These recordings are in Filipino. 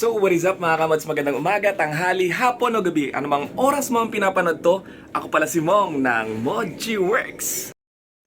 So, what is up mga kamads? Magandang umaga, tanghali, hapon o gabi. Anumang oras mo ang pinapanood to, ako pala si Mong ng Moji Works.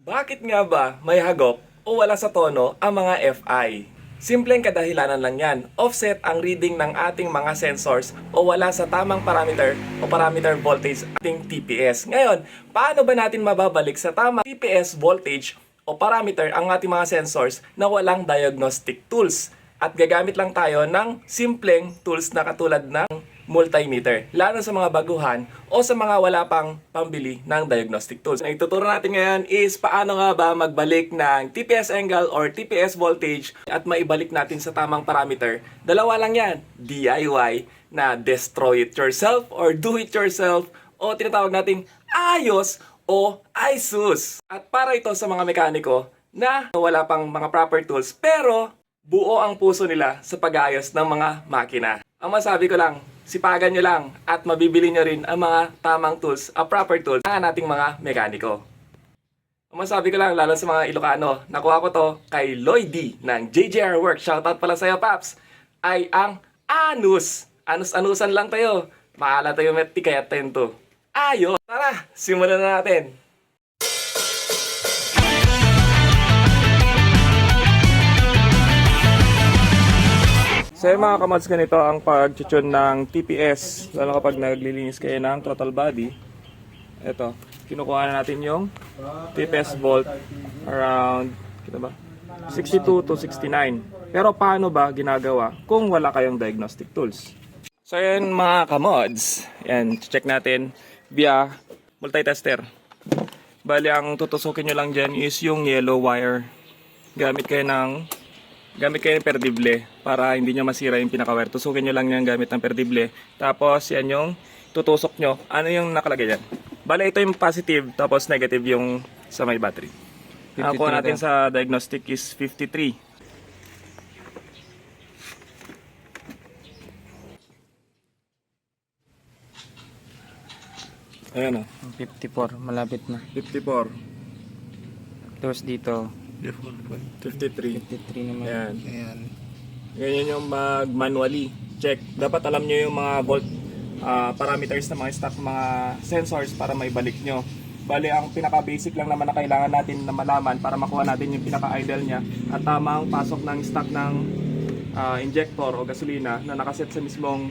Bakit nga ba may hagop o wala sa tono ang mga FI? Simpleng kadahilanan lang yan. Offset ang reading ng ating mga sensors o wala sa tamang parameter o parameter voltage ating TPS. Ngayon, paano ba natin mababalik sa tamang TPS voltage o parameter ang ating mga sensors na walang diagnostic tools? At gagamit lang tayo ng simpleng tools na katulad ng multimeter, lalo sa mga baguhan o sa mga wala pang pambili ng diagnostic tools. Ang ituturo natin ngayon is paano nga ba magbalik ng TPS angle or TPS voltage at maibalik natin sa tamang parameter. Dalawa lang yan, DIY na destroy it yourself or do it yourself o tinatawag nating ayos o ISUS. At para ito sa mga mekaniko na wala pang mga proper tools pero buo ang puso nila sa pag-ayos ng mga makina. Ang masabi ko lang, sipagan nyo lang at mabibili nyo rin ang mga tamang tools, a proper tools ng ating mga mekaniko. Ang masabi ko lang, lalo sa mga Ilocano, nakuha ko to kay Lloydy ng JJR Work. Shoutout pala sa'yo, Paps. Ay ang anus. Anus-anusan lang tayo. Maala tayo met tikayat tayo to. Ayos! Tara, simulan na natin. So yung mga kamads ganito ang pag-tune ng TPS lalo kapag naglilinis kayo ng throttle body. Ito, kinukuha na natin yung TPS volt around kita ba? 62 to 69. Pero paano ba ginagawa kung wala kayong diagnostic tools? So yan mga kamods, yan, check natin via multitester. Bali ang tutusukin nyo lang dyan is yung yellow wire. Gamit kayo ng gamit kayo ng perdible para hindi nyo masira yung pinaka-wire. Tusukin nyo lang yan gamit ng perdible. Tapos yan yung tutusok nyo. Ano yung nakalagay dyan? Bale ito yung positive tapos negative yung sa may battery. Ang kuha natin sa diagnostic is 53. Ayan o, 54, malapit na. 54. Tapos dito, 53. 53 naman. Ayan. Ayan. Ganyan yung mag-manually check. Dapat alam nyo yung mga volt ah, parameters ng mga stock mga sensors para maibalik nyo. Bali, ang pinaka-basic lang naman na kailangan natin na malaman para makuha natin yung pinaka-idle niya at tamang pasok ng stock ng ah, injector o gasolina na nakaset sa mismong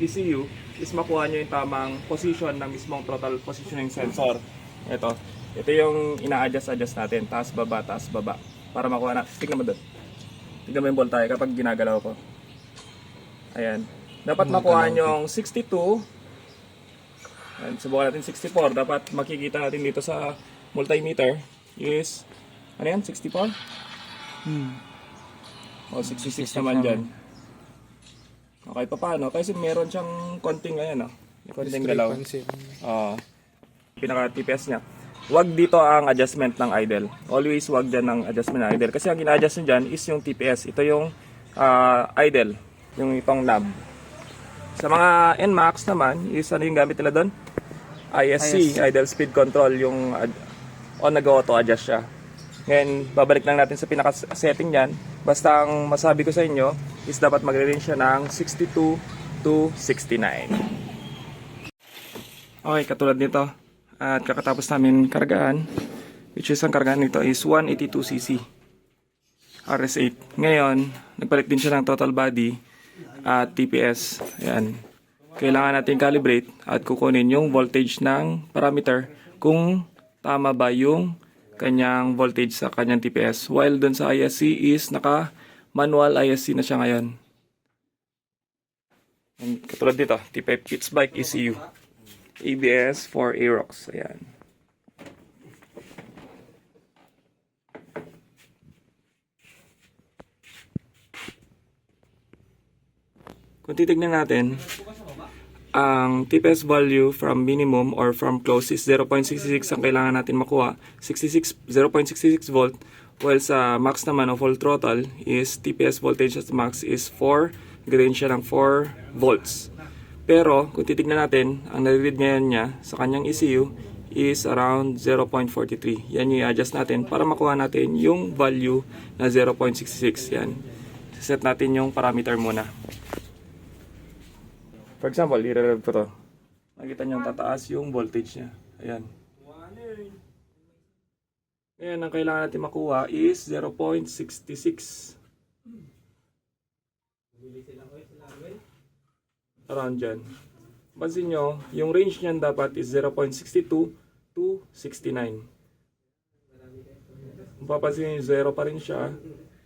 ECU is makuha nyo yung tamang position ng mismong throttle positioning sensor. Ito. Ito yung ina-adjust-adjust natin. Taas, baba, taas, baba. Para makuha na. Tignan mo doon. Tignan mo yung voltahe kapag ginagalaw ko. Ayan. Dapat makuha yung 62. Ayan, subukan natin 64. Dapat makikita natin dito sa multimeter is, ano yan, 64? Hmm. O 66 naman dyan. Okay pa paano? Kasi meron siyang konting, ayan o. May konting galaw. Oo. pinaka TPS niya. Wag dito ang adjustment ng idle. Always wag dyan ng adjustment ng idle. Kasi ang gina-adjust nyo dyan is yung TPS. Ito yung ah, idle. Yung itong knob. Sa mga NMAX naman, is ano yung gamit nila doon? ISC, idle speed control. Yung on nag-auto adjust siya. Ngayon, babalik lang natin sa pinaka-setting niyan. Basta ang masabi ko sa inyo is dapat magre-range siya ng 62 to 69. Okay, katulad nito. At kakatapos namin kargaan, which is ang kargaan nito is 182cc RS8. Ngayon, nagpalit din siya ng total body at TPS. Ayan. Kailangan natin calibrate at kukunin yung voltage ng parameter kung tama ba yung kanyang voltage sa kanyang TPS. While dun sa ISC is naka manual ISC na siya ngayon. And katulad dito, T5 Kids Bike ECU. ABS for Aerox. Ayan. Kung titignan natin, ang TPS value from minimum or from close is 0.66 ang kailangan natin makuha. 66, 0.66 volt. While sa max naman o full throttle is TPS voltage at max is 4, nag siya ng 4 volts. Pero kung titignan natin, ang nare-read ngayon niya sa kanyang ECU is around 0.43. Yan yung i-adjust natin para makuha natin yung value na 0.66. Yan. Set natin yung parameter muna. For example, i-rev ko to. Nakita niyo tataas yung voltage niya. Ayan. Ngayon, ang kailangan natin makuha is 0.66. Around dyan. Pansin nyo, yung range niyan dapat is 0.62 to 69. Kung papansin nyo, 0 pa rin siya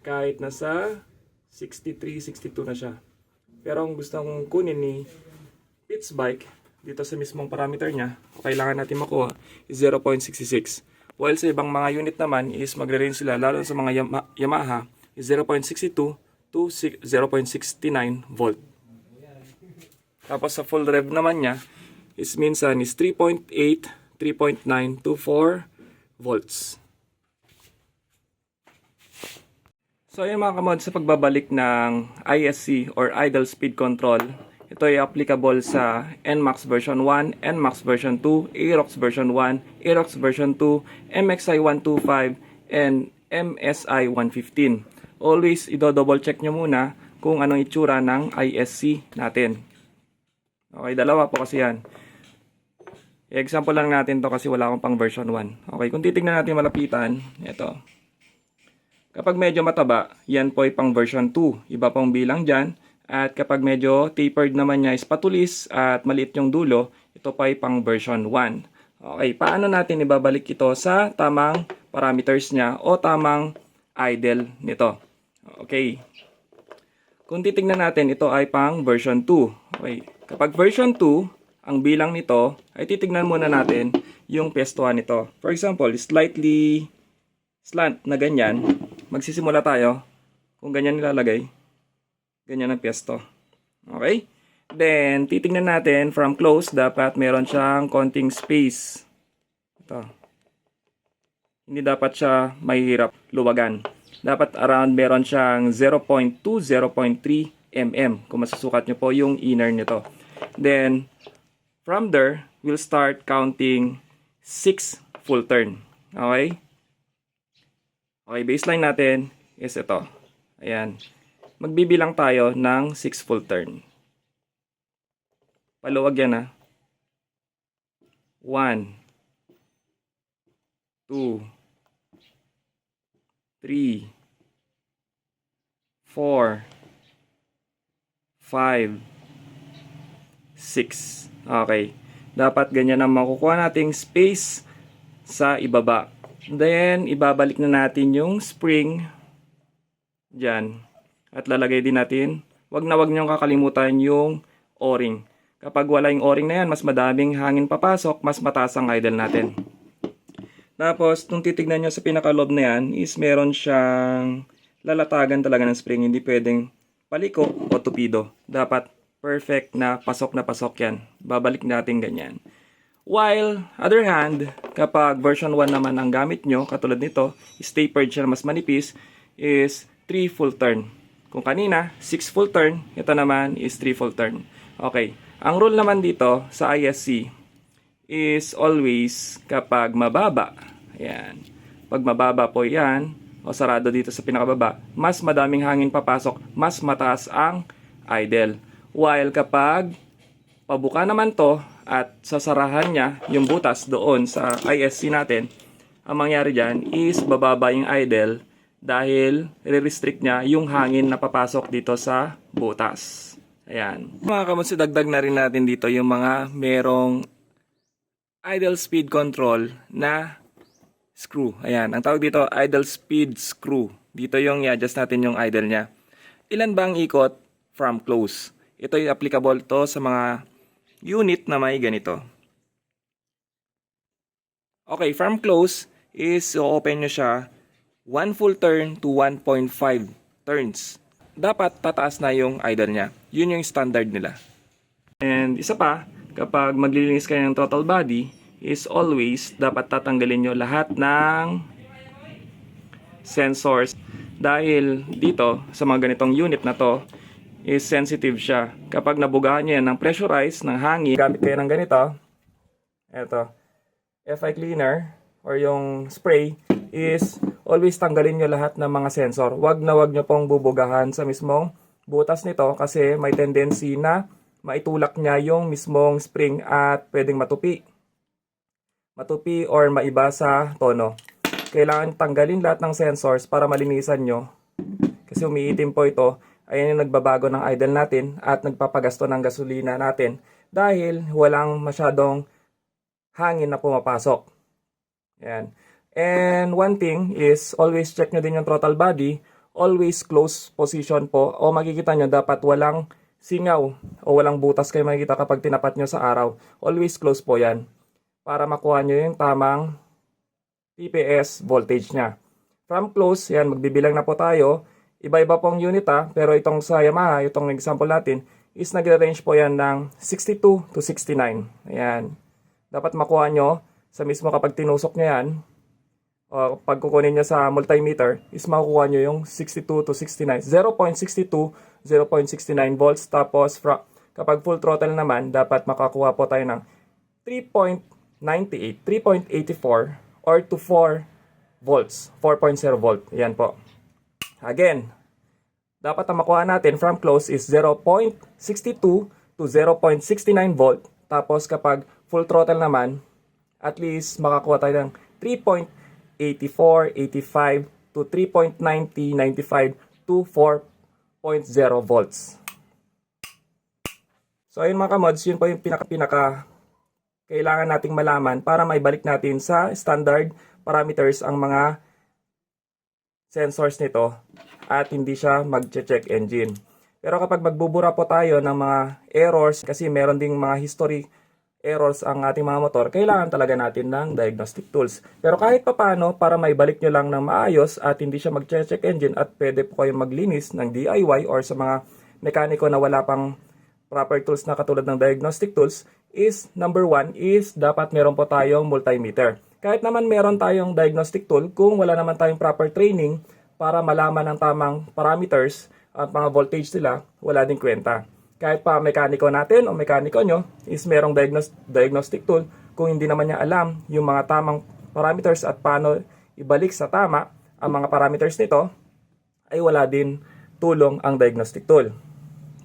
kahit nasa 63, 62 na siya. Pero ang gusto kong kunin ni Pitts Bike, dito sa mismong parameter niya, kailangan natin makuha is 0.66. While sa ibang mga unit naman is magre-range sila, lalo sa mga Yama- Yamaha, is 0.62 to si- 0.69 volt. Tapos sa full rev naman niya, is minsan is 3.8, 3.9 to 4 volts. So ayun mga kamod, sa pagbabalik ng ISC or Idle Speed Control, ito ay applicable sa NMAX version 1, NMAX version 2, AROX version 1, AROX version 2, MXI 125, and MSI 115. Always ido-double check nyo muna kung anong itsura ng ISC natin. Okay, dalawa po kasi yan. I-example lang natin to kasi wala akong pang version 1. Okay, kung titignan natin malapitan, ito. Kapag medyo mataba, yan po ay pang version 2. Iba pong bilang dyan. At kapag medyo tapered naman niya is patulis at maliit yung dulo, ito pa ay pang version 1. Okay, paano natin ibabalik ito sa tamang parameters niya o tamang idle nito? Okay. Kung titingnan natin, ito ay pang version 2. Okay. Kapag version 2, ang bilang nito, ay titignan muna natin yung pestuhan nito. For example, slightly slant na ganyan, magsisimula tayo. Kung ganyan nilalagay, ganyan ang pwesto. Okay? Then, titingnan natin from close, dapat meron siyang konting space. Ito. Hindi dapat siya mahirap luwagan. Dapat around meron siyang 0.2, 0.3 mm kung masusukat nyo po yung inner nito. Then, from there, we'll start counting 6 full turn. Okay? Okay, baseline natin is ito. Ayan. Magbibilang tayo ng 6 full turn. Paluwag yan ha. 1 2 3 4 5 6 Okay. Dapat ganyan ang makukuha nating space sa ibaba. Then, ibabalik na natin yung spring dyan. At lalagay din natin, wag na wag niyong kakalimutan yung o-ring. Kapag wala yung o-ring na yan, mas madaming hangin papasok, mas mataas ang idle natin. Tapos, nung titignan nyo sa pinakalob na yan, is meron siyang lalatagan talaga ng spring. Hindi pwedeng paliko o tupido. Dapat perfect na pasok na pasok yan. Babalik natin ganyan. While, other hand, kapag version 1 naman ang gamit nyo, katulad nito, is tapered siya mas manipis, is 3 full turn. Kung kanina, 6 full turn, ito naman is 3 full turn. Okay. Ang rule naman dito sa ISC is always kapag mababa. Ayan. Pag mababa po yan, o sarado dito sa pinakababa, mas madaming hangin papasok, mas mataas ang idle. While kapag pabuka naman to at sasarahan niya yung butas doon sa ISC natin, ang mangyari dyan is bababa yung idle dahil re-restrict niya yung hangin na papasok dito sa butas. Ayan. Mga kamusi, dagdag na rin natin dito yung mga merong idle speed control na screw. Ayan, ang tawag dito idle speed screw. Dito yung i-adjust natin yung idle niya. Ilan ba ang ikot from close? Ito ay applicable to sa mga unit na may ganito. Okay, from close is open nyo siya 1 full turn to 1.5 turns. Dapat tataas na yung idle niya. Yun yung standard nila. And isa pa, kapag maglilinis kayo ng total body, is always dapat tatanggalin nyo lahat ng sensors. Dahil dito, sa mga ganitong unit na to, is sensitive siya. Kapag nabugahan nyo yan ng pressurize, ng hangin, gamit kayo ng ganito, eto, FI cleaner, or yung spray, is always tanggalin nyo lahat ng mga sensor. Wag na wag nyo pong bubugahan sa mismong butas nito kasi may tendency na maitulak niya yung mismong spring at pwedeng matupi. Matupi or maiba sa tono. Kailangan tanggalin lahat ng sensors para malinisan nyo. Kasi umiitim po ito. Ayan yung nagbabago ng idle natin at nagpapagasto ng gasolina natin dahil walang masyadong hangin na pumapasok. Yan. And one thing is always check nyo din yung throttle body. Always close position po. O makikita nyo dapat walang singaw o walang butas kayo makikita kapag tinapat nyo sa araw. Always close po yan. Para makuha nyo yung tamang TPS voltage niya. From close, yan, magbibilang na po tayo. Iba-iba pong unit ha, pero itong sa Yamaha, itong example natin, is nagre-range po yan ng 62 to 69. Ayan. Dapat makuha nyo sa mismo kapag tinusok nyo yan, o pag kukunin nyo sa multimeter, is makukuha nyo yung 62 to 69. 0.62, 0.69 volts. Tapos, fra- kapag full throttle naman, dapat makakuha po tayo ng 3.98, 3.84, or to 4 volts. 4.0 volt. Yan po. Again, dapat ang makuha natin from close is 0.62 to 0.69 volt. Tapos kapag full throttle naman, at least makakuha tayo ng 3.84, 85 to 3.90, 95 to 4.0 volts. So ayun mga kamods, yun po yung pinaka-pinaka kailangan nating malaman para maibalik natin sa standard parameters ang mga sensors nito at hindi siya mag-check engine. Pero kapag magbubura po tayo ng mga errors, kasi meron ding mga history errors ang ating mga motor, kailangan talaga natin ng diagnostic tools. Pero kahit papano, para maibalik nyo lang ng maayos at hindi siya mag-check engine at pwede po kayong maglinis ng DIY or sa mga mekaniko na wala pang proper tools na katulad ng diagnostic tools is number one is dapat meron po tayong multimeter. Kahit naman meron tayong diagnostic tool, kung wala naman tayong proper training para malaman ang tamang parameters at mga voltage nila, wala din kwenta. Kahit pa mekaniko natin o mekaniko nyo is merong diagnos- diagnostic tool, kung hindi naman niya alam yung mga tamang parameters at paano ibalik sa tama ang mga parameters nito, ay wala din tulong ang diagnostic tool.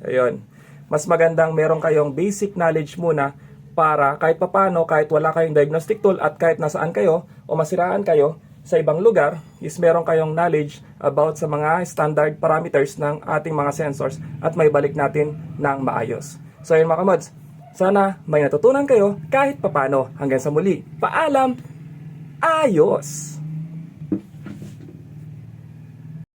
Ayun. Mas magandang meron kayong basic knowledge muna para kahit papano, kahit wala kayong diagnostic tool at kahit nasaan kayo o masiraan kayo sa ibang lugar, is meron kayong knowledge about sa mga standard parameters ng ating mga sensors at may balik natin ng maayos. So yun mga kamods, sana may natutunan kayo kahit papano. Hanggang sa muli, paalam, ayos!